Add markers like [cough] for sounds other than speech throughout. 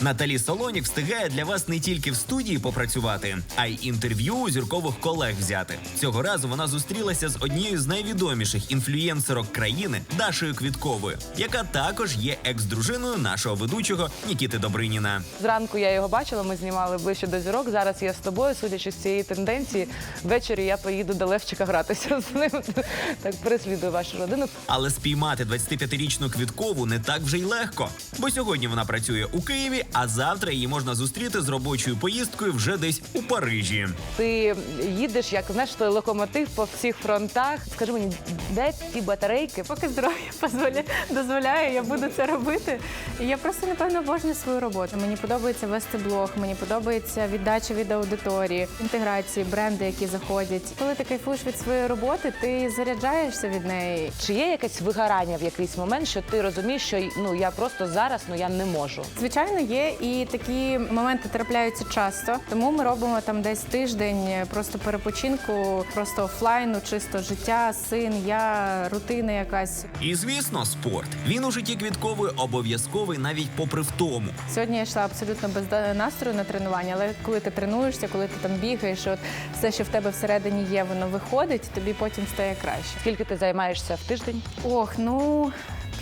Наталі Солонік встигає для вас не тільки в студії попрацювати, а й інтерв'ю у зіркових колег взяти. Цього разу вона зустрілася з однією з найвідоміших інфлюєнсерок країни Дашою Квітковою, яка також є екс-дружиною нашого ведучого Нікіти Добриніна. Зранку я його бачила, ми знімали ближче до зірок. Зараз я з тобою, судячи з цієї тенденції, ввечері я поїду до Левчика гратися з ним. Так переслідую вашу родину. Але спіймати 25-річну Квіткову не так вже й легко, бо сьогодні вона працює у Києві, а завтра її можна зустріти з робочою поїздкою вже десь у Парижі. Ти їдеш, як знаєш, той локомотив по всіх фронтах. Скажи мені, де ті батарейки? Поки здоров'я дозволяє, дозволяє, я буду це робити. І я просто напевно обожнюю свою роботу. Мені подобається вести блог, мені подобається віддача від аудиторії, інтеграції, бренди, які заходять. Коли ти кайфуєш від своєї роботи, ти заряджаєшся від неї. Чи є якесь вигорання в якийсь момент, що ти розумієш, що ну я просто зараз ну я не можу. Звичайно, є і такі моменти трапляються часто. Тому ми робимо там десь тиждень просто перепочинку, просто офлайну, чисто життя, син, я, рутина якась. І звісно, спорт. Він у житті Квіткової обов'язковий навіть попри втому. Сьогодні я йшла абсолютно без настрою на тренування, але коли ти тренуєшся, коли ти там бігаєш, от все, що в тебе всередині є, воно виходить, тобі потім стає краще. Скільки ти займаєшся в тиждень? Ох, ну.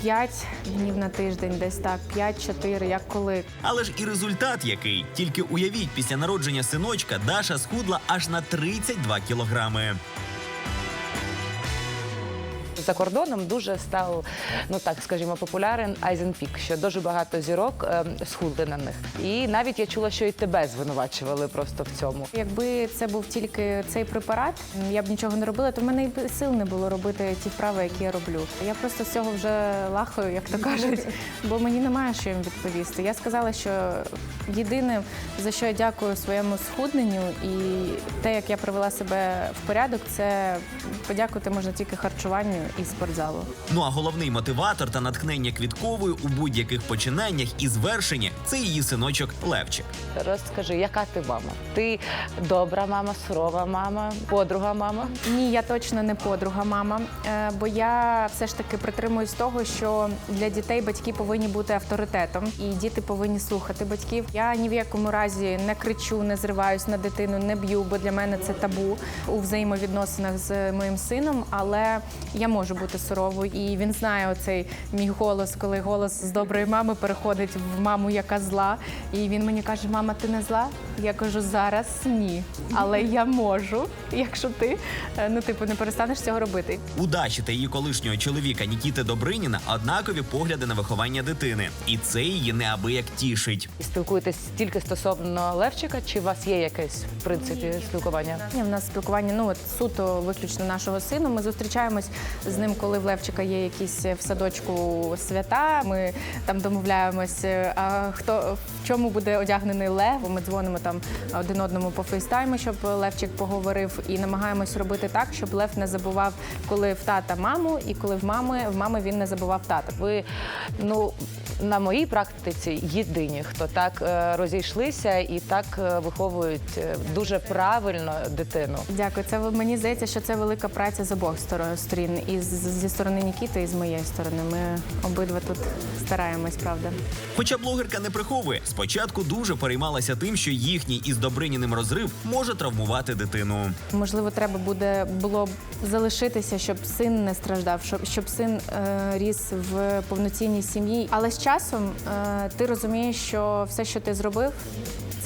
П'ять днів на тиждень, десь так, п'ять-чотири, як коли. Але ж і результат який. Тільки уявіть, після народження синочка Даша схудла аж на 32 кілограми. За кордоном дуже став, ну так скажімо, популярен Айзенпік, що дуже багато зірок ем, схудли на них. І навіть я чула, що і тебе звинувачували просто в цьому. Якби це був тільки цей препарат, я б нічого не робила, то в мене б сил не було робити ті вправи, які я роблю. Я просто з цього вже лахаю, як то кажуть, [laughs] бо мені немає що їм відповісти. Я сказала, що єдине, за що я дякую своєму схудненню, і те, як я привела себе в порядок, це подякувати можна тільки харчуванню і спортзалу. Ну а головний мотиватор та натхнення Квіткової у будь-яких починаннях і звершенні це її синочок Левчик. Розкажи, яка ти мама? Ти добра мама, сурова мама, подруга мама. Ні, я точно не подруга мама, е, бо я все ж таки притримуюсь того, що для дітей батьки повинні бути авторитетом, і діти повинні слухати батьків. Я ні в якому разі не кричу, не зриваюсь на дитину, не б'ю, бо для мене це табу у взаємовідносинах з моїм сином. Але я можу бути суровою, і він знає оцей мій голос, коли голос з доброї мами переходить в маму, яка зла. І він мені каже: Мама, ти не зла? Я кажу, зараз ні, але я можу, якщо ти е, ну типу не перестанеш цього робити. У Даші та її колишнього чоловіка Нікіти Добриніна однакові погляди на виховання дитини, і це її неабияк тішить. Спілкуєтесь тільки стосовно Левчика, чи у вас є якесь в принципі спілкування? Ні, в нас спілкування ну от суто виключно нашого сину. Ми зустрічаємось з ним, коли в Левчика є якісь в садочку свята. Ми там домовляємось, е, а хто в чому буде одягнений Лев. Ми дзвонимо там один одному по фейстайму, щоб Левчик поговорив, і намагаємось робити так, щоб Лев не забував, коли в тата маму, і коли в мами в мами він не забував тата. Ви ну на моїй практиці єдині, хто так е, розійшлися і так е, виховують е, дуже правильно дитину. Дякую. Це мені здається, що це велика праця з обох сторон сторін, і зі сторони Нікіти, і з моєї сторони. Ми обидва тут стараємось, правда. Хоча блогерка не приховує, спочатку дуже переймалася тим, що їхній із Добриніним розрив може травмувати дитину. Можливо, треба буде було б залишитися, щоб син не страждав, щоб, щоб син е, ріс в повноцінній сім'ї. Але з часом е, ти розумієш, що все, що ти зробив.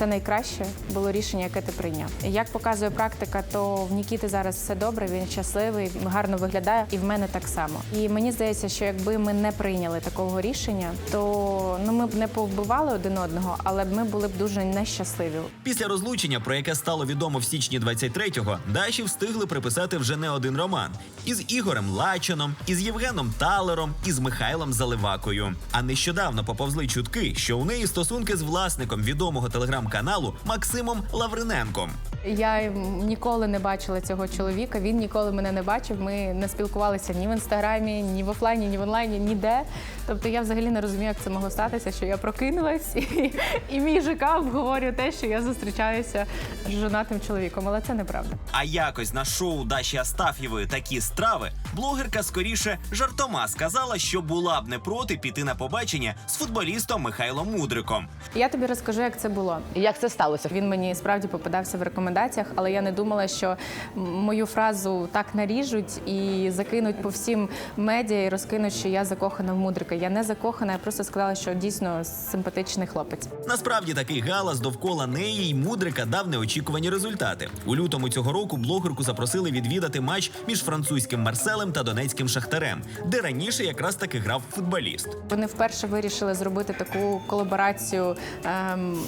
Це найкраще було рішення, яке ти прийняв. Як показує практика, то в Нікіти зараз все добре, він щасливий, гарно виглядає, і в мене так само. І мені здається, що якби ми не прийняли такого рішення, то ну ми б не повбивали один одного, але ми були б дуже нещасливі. Після розлучення, про яке стало відомо в січні 23-го, Даші встигли приписати вже не один роман із Ігорем Лачином, із Євгеном Талером, із Михайлом Заливакою. А нещодавно поповзли чутки, що у неї стосунки з власником відомого телеграм телеграм-каналу Максимом Лавриненком. Я ніколи не бачила цього чоловіка. Він ніколи мене не бачив. Ми не спілкувалися ні в інстаграмі, ні в офлайні, ні в онлайні, ніде. Тобто я взагалі не розумію, як це могло статися, що я прокинулась і, і мій ЖК обговорює те, що я зустрічаюся з жонатим чоловіком. Але це неправда. А якось на шоу Даші Астаф'євої такі страви блогерка скоріше жартома сказала, що була б не проти піти на побачення з футболістом Михайлом Мудриком. Я тобі розкажу, як це було. Як це сталося? Він мені справді попадався в рекомендаціях, але я не думала, що мою фразу так наріжуть і закинуть по всім медіа і розкинуть, що я закохана в мудрика. Я не закохана, я просто сказала, що дійсно симпатичний хлопець. Насправді такий галас довкола неї й Мудрика дав неочікувані результати. У лютому цього року блогерку запросили відвідати матч між французьким Марселем та донецьким Шахтарем, де раніше якраз таки грав футболіст. Вони вперше вирішили зробити таку колаборацію ем,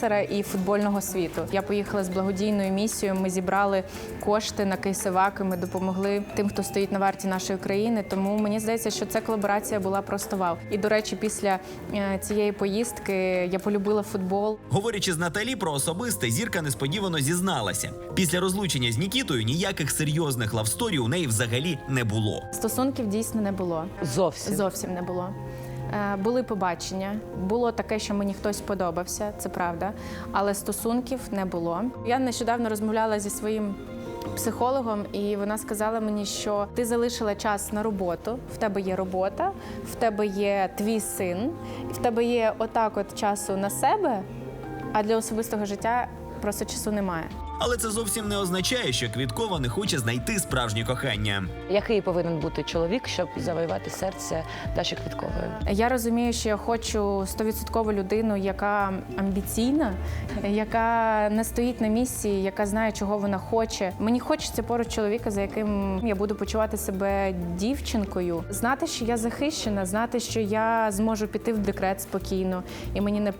інфлюенсера і футбольного світу. Я поїхала з благодійною місією. Ми зібрали кошти на кейсиваки. Ми допомогли тим, хто стоїть на варті нашої країни. Тому мені здається, що ця колаборація була просто вау. І до речі, після е, цієї поїздки я полюбила футбол. Говорячи з Наталі про особисте, зірка несподівано зізналася. Після розлучення з Нікітою ніяких серйозних лавсторій у неї взагалі не було. Стосунків дійсно не було. Зовсім. Зовсім не було. Е, Були побачення, було таке, що мені хтось подобався, це правда, але стосунків не було. Я нещодавно розмовляла зі своїм психологом, і вона сказала мені, що ти залишила час на роботу, в тебе є робота, в тебе є твій син, і в тебе є отак от часу на себе, а для особистого життя просто часу немає. Але це зовсім не означає, що Квіткова не хоче знайти справжнє кохання. Який повинен бути чоловік, щоб завоювати серце Даші Квіткової? Я розумію, що я хочу стовідсоткову людину, яка амбіційна, яка не стоїть на місці, яка знає, чого вона хоче. Мені хочеться поруч чоловіка, за яким я буду почувати себе дівчинкою, знати, що я захищена, знати, що я зможу піти в декрет спокійно, і мені не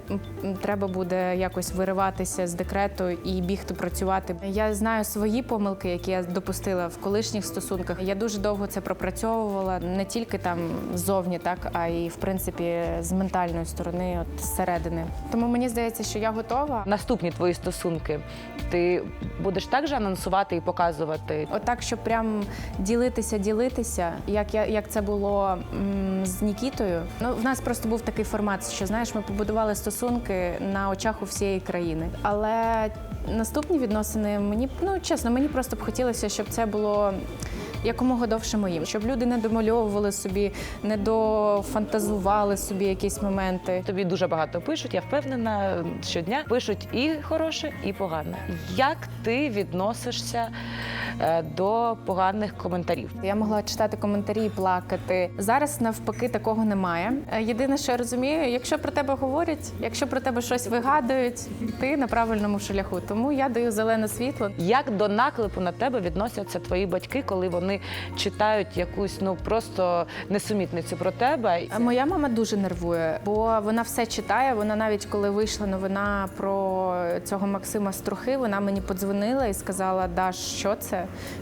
треба буде якось вириватися з декрету і бігти працювати. Я знаю свої помилки, які я допустила в колишніх стосунках. Я дуже довго це пропрацьовувала не тільки там ззовні, так а й в принципі з ментальної сторони, от зсередини. Тому мені здається, що я готова. Наступні твої стосунки. Ти будеш також анонсувати і показувати. Отак, щоб прям ділитися, ділитися, як я як це було м, з Нікітою. Ну в нас просто був такий формат, що знаєш, ми побудували стосунки на очах у всієї країни. Але наступні відносини мені ну чесно, мені просто б хотілося, щоб це було. Якомога довше моїм, щоб люди не домальовували собі, не дофантазували собі якісь моменти. Тобі дуже багато пишуть. Я впевнена, щодня пишуть і хороше, і погане. Як ти відносишся до поганих коментарів? Я могла читати коментарі і плакати. Зараз навпаки такого немає. Е, Єдине, що я розумію, якщо про тебе говорять, якщо про тебе щось вигадують, ти на правильному шляху. Тому я даю зелене світло. Як до наклепу на тебе відносяться твої батьки, коли вони читають якусь ну просто несумітницю про тебе? Моя мама дуже нервує, бо вона все читає. Вона навіть коли вийшла новина про цього Максима Струхи, вона мені подзвонила і сказала: Даш, що це?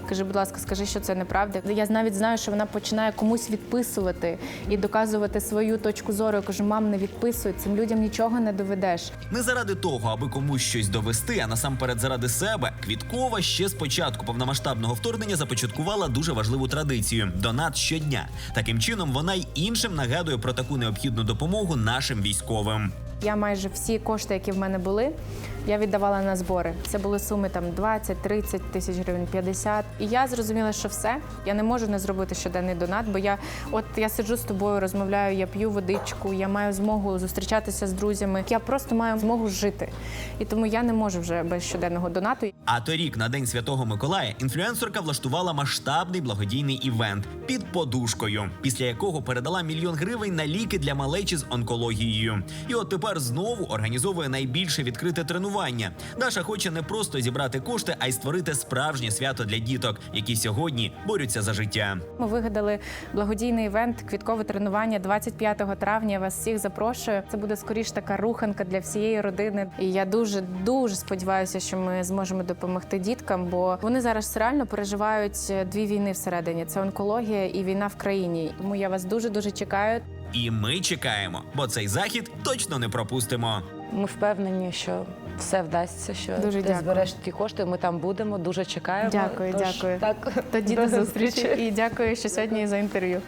Кажи, будь ласка, скажи, що це неправда. Я навіть знаю, що вона починає комусь відписувати і доказувати свою точку зору. Я кажу, мам, не відписуй, цим людям нічого не доведеш. Не заради того, аби комусь щось довести, а насамперед заради себе, Квіткова ще з початку повномасштабного вторгнення започаткувала дуже важливу традицію донат щодня. Таким чином вона й іншим нагадує про таку необхідну допомогу нашим військовим. Я майже всі кошти, які в мене були, я віддавала на збори. Це були суми там 20, 30 тисяч гривень, 50. І я зрозуміла, що все. Я не можу не зробити щоденний донат, бо я от я сиджу з тобою, розмовляю, я п'ю водичку, я маю змогу зустрічатися з друзями. Я просто маю змогу жити. І тому я не можу вже без щоденного донату. А торік на день святого Миколая інфлюенсерка влаштувала масштабний благодійний івент під подушкою, після якого передала мільйон гривень на ліки для малечі з онкологією. І от тепер знову організовує найбільше відкрите тренування. Даша хоче не просто зібрати кошти, а й створити справжнє свято для діток, які сьогодні борються за життя. Ми вигадали благодійний івент квіткове тренування 25 травня. Я вас всіх запрошую. Це буде скоріш така руханка для всієї родини. І я дуже дуже сподіваюся, що ми зможемо допомогти діткам, бо вони зараз реально переживають дві війни всередині: це онкологія і війна в країні. Тому я вас дуже дуже чекаю. І ми чекаємо, бо цей захід точно не пропустимо. Ми впевнені, що все вдасться, що Дуже ти дякую. збереш ті кошти. Ми там будемо, дуже чекаємо. Дякую, Тож, дякую. Так, Тоді до зустрічі і дякую, що сьогодні за інтерв'ю.